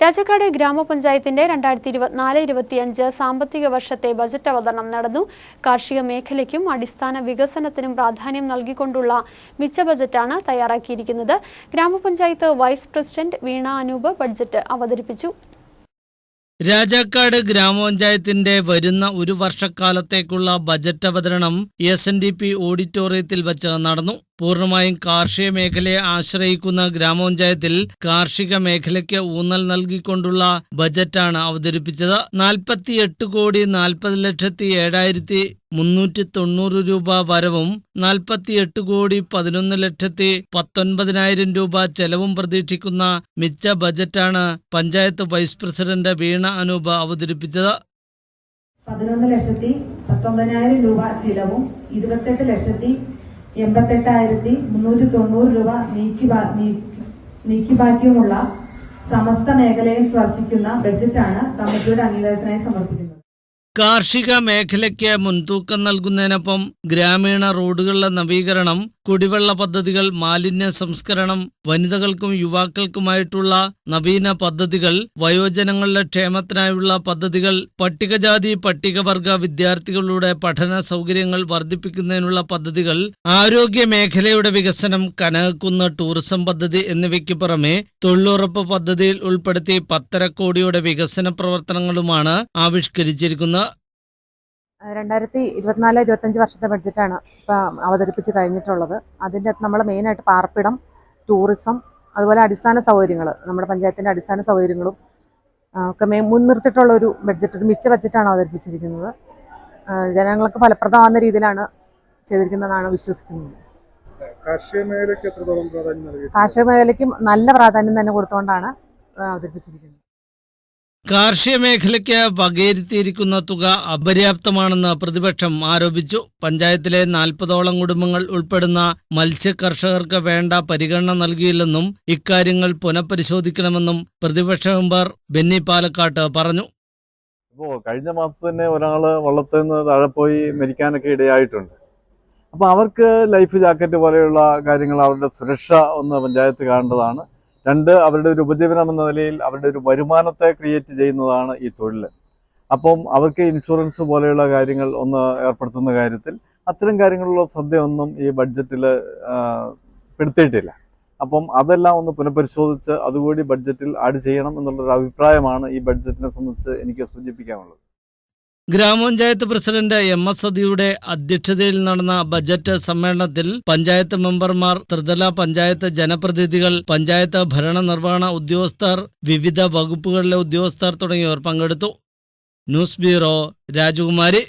രാജക്കാട് ഗ്രാമപഞ്ചായത്തിന്റെ രണ്ടായിരത്തി ഇരുപത്തിനാല് ഇരുപത്തിയഞ്ച് സാമ്പത്തിക വർഷത്തെ ബജറ്റ് അവതരണം നടന്നു. കാർഷിക മേഖലയ്ക്കും അടിസ്ഥാന വികസനത്തിനും പ്രാധാന്യം നൽകിക്കൊണ്ടുള്ള മിച്ച ബജറ്റാണ് തയ്യാറാക്കിയിരിക്കുന്നത്. ഗ്രാമപഞ്ചായത്ത് vice president Veena Anoop budget അവതരിപ്പിച്ചു. രാജാക്കാട് ഗ്രാമപഞ്ചായത്തിന്റെ വരുന്ന ഒരു വർഷക്കാലത്തേക്കുള്ള ബജറ്റ് അവതരണം എസ് എൻ ഡി പി ഓഡിറ്റോറിയത്തിൽ വച്ച് നടന്നു. പൂർണമായും കാർഷിക മേഖലയെ ആശ്രയിക്കുന്ന ഗ്രാമപഞ്ചായത്തിൽ കാർഷിക മേഖലയ്ക്ക് ഊന്നൽ നൽകിക്കൊണ്ടുള്ള ബജറ്റാണ് അവതരിപ്പിച്ചത്. നാൽപ്പത്തിയെട്ട് കോടി നാൽപ്പത് ലക്ഷത്തി ഏഴായിരത്തി മുന്നൂറ്റി തൊണ്ണൂറ് രൂപ വരവും നാൽപ്പത്തിയെട്ട് കോടി പതിനൊന്ന് ലക്ഷത്തി പത്തൊൻപതിനായിരം രൂപ ചെലവും പ്രതീക്ഷിക്കുന്ന മിച്ച ബജറ്റാണ് പഞ്ചായത്ത് വൈസ് പ്രസിഡന്റ് വീണ അനൂപ് അവതരിപ്പിച്ചത്. പതിനൊന്ന് ലക്ഷത്തി പത്തൊമ്പതിനായിരം രൂപ ചിലവും ഇരുപത്തെട്ട് ലക്ഷത്തി എൺപത്തെട്ടായിരത്തി മുന്നൂറ്റി തൊണ്ണൂറ് രൂപ നീക്കി നീക്കി നീക്കിബാക്കിയുമുള്ള സമസ്ത മേഖലയെ സ്പർശിക്കുന്ന ബഡ്ജറ്റാണ് കമ്മിറ്റിയുടെ അംഗീകാരത്തിനായി സമർപ്പിക്കുന്നത്. കാർഷിക മേഖലയ്ക്ക് മുൻതൂക്കം നൽകുന്നതിനൊപ്പം ഗ്രാമീണ റോഡുകളുടെ നവീകരണം കുടിവെള്ള പദ്ധതികൾ മാലിന്യ സംസ്കരണം വനിതകൾക്കും യുവാക്കൾക്കുമായിട്ടുള്ള നവീന പദ്ധതികൾ വയോജനങ്ങളുടെ ക്ഷേമത്തിനായുള്ള പദ്ധതികൾ പട്ടികജാതി പട്ടികവർഗ വിദ്യാർത്ഥികളുടെ പഠന സൗകര്യങ്ങൾ വർദ്ധിപ്പിക്കുന്നതിനുള്ള പദ്ധതികൾ ആരോഗ്യ മേഖലയുടെ വികസനം കനകക്കുന്ന് ടൂറിസം പദ്ധതി എന്നിവയ്ക്ക് പുറമെ തൊഴിലുറപ്പ് പദ്ധതിയിൽ ഉൾപ്പെടുത്തി പത്തര കോടിയുടെ വികസന പ്രവർത്തനങ്ങളുമാണ് ആവിഷ്കരിച്ചിരിക്കുന്നത്. രണ്ടായിരത്തി ഇരുപത്തിനാല് ഇരുപത്തഞ്ച് വർഷത്തെ ബഡ്ജറ്റാണ് ഇപ്പം അവതരിപ്പിച്ച് കഴിഞ്ഞിട്ടുള്ളത്. അതിന്റെ അകത്ത് നമ്മൾ മെയിനായിട്ട് പാർപ്പിടം ടൂറിസം അതുപോലെ അടിസ്ഥാന സൗകര്യങ്ങൾ നമ്മുടെ പഞ്ചായത്തിന്റെ അടിസ്ഥാന സൗകര്യങ്ങളും ഒക്കെ മേ മുൻനിർത്തിയിട്ടുള്ള ഒരു ബഡ്ജറ്റ് ഒരു മിച്ച ബഡ്ജറ്റാണ് അവതരിപ്പിച്ചിരിക്കുന്നത്. ജനങ്ങൾക്ക് ഫലപ്രദമാകുന്ന രീതിയിലാണ് ചെയ്തിരിക്കുന്നതെന്നാണ് വിശ്വസിക്കുന്നത്. കാർഷിക മേഖലയ്ക്ക് കാർഷിക നല്ല പ്രാധാന്യം തന്നെ കൊടുത്തുകൊണ്ടാണ് അവതരിപ്പിച്ചിരിക്കുന്നത്. കാർഷിക മേഖലയ്ക്ക് വകയിരുത്തിയിരിക്കുന്ന തുക അപര്യാപ്തമാണെന്ന് പ്രതിപക്ഷം ആരോപിച്ചു. പഞ്ചായത്തിലെ നാൽപ്പതോളം കുടുംബങ്ങൾ ഉൾപ്പെടുന്ന മത്സ്യ കർഷകർക്ക് വേണ്ട പരിഗണന നൽകിയില്ലെന്നും ഇക്കാര്യങ്ങൾ പുനഃപരിശോധിക്കണമെന്നും പ്രതിപക്ഷ മെമ്പർ ബെന്നി പാലക്കാട്ട് പറഞ്ഞു. ഇപ്പോൾ കഴിഞ്ഞ മാസം തന്നെ ഒരാൾ വള്ളത്തിൽ നിന്ന് താഴെ പോയി മരിക്കാനൊക്കെ ഇടയായിട്ടുണ്ട്. അപ്പോൾ അവർക്ക് ലൈഫ് ജാക്കറ്റ് പോലെയുള്ള കാര്യങ്ങൾ അവരുടെ സുരക്ഷ ഒന്ന് പഞ്ചായത്ത് കാണേണ്ടതാണ്. രണ്ട് അവരുടെ ഒരു ഉപജീവനം എന്ന നിലയിൽ അവരുടെ ഒരു വരുമാനത്തെ ക്രിയേറ്റ് ചെയ്യുന്നതാണ് ഈ തൊഴിൽ. അപ്പം അവർക്ക് ഇൻഷുറൻസ് പോലെയുള്ള കാര്യങ്ങൾ ഒന്ന് ഏർപ്പെടുത്തുന്ന കാര്യത്തിൽ അത്തരം കാര്യങ്ങളിലുള്ള ശ്രദ്ധയൊന്നും ഈ ബഡ്ജറ്റിൽ പെടുത്തിയിട്ടില്ല. അപ്പം അതെല്ലാം ഒന്ന് പുനഃപരിശോധിച്ച് അതുകൂടി ബഡ്ജറ്റിൽ ആഡ് ചെയ്യണം എന്നുള്ളൊരു അഭിപ്രായമാണ് ഈ ബഡ്ജറ്റിനെ സംബന്ധിച്ച് എനിക്ക് സൂചിപ്പിക്കാനുള്ളത്. ഗ്രാമപഞ്ചായത്ത് പ്രസിഡന്റ് എം എസ് സതിയുടെ അധ്യക്ഷതയിൽ നടന്ന ബജറ്റ് സമ്മേളനത്തിൽ പഞ്ചായത്ത് മെമ്പർമാർ ത്രിതല പഞ്ചായത്ത് ജനപ്രതിനിധികൾ പഞ്ചായത്ത് ഭരണ നിർവഹണ ഉദ്യോഗസ്ഥർ വിവിധ വകുപ്പുകളിലെ ഉദ്യോഗസ്ഥർ തുടങ്ങിയവർ പങ്കെടുത്തു. ന്യൂസ് ബ്യൂറോ രാജകുമാരി.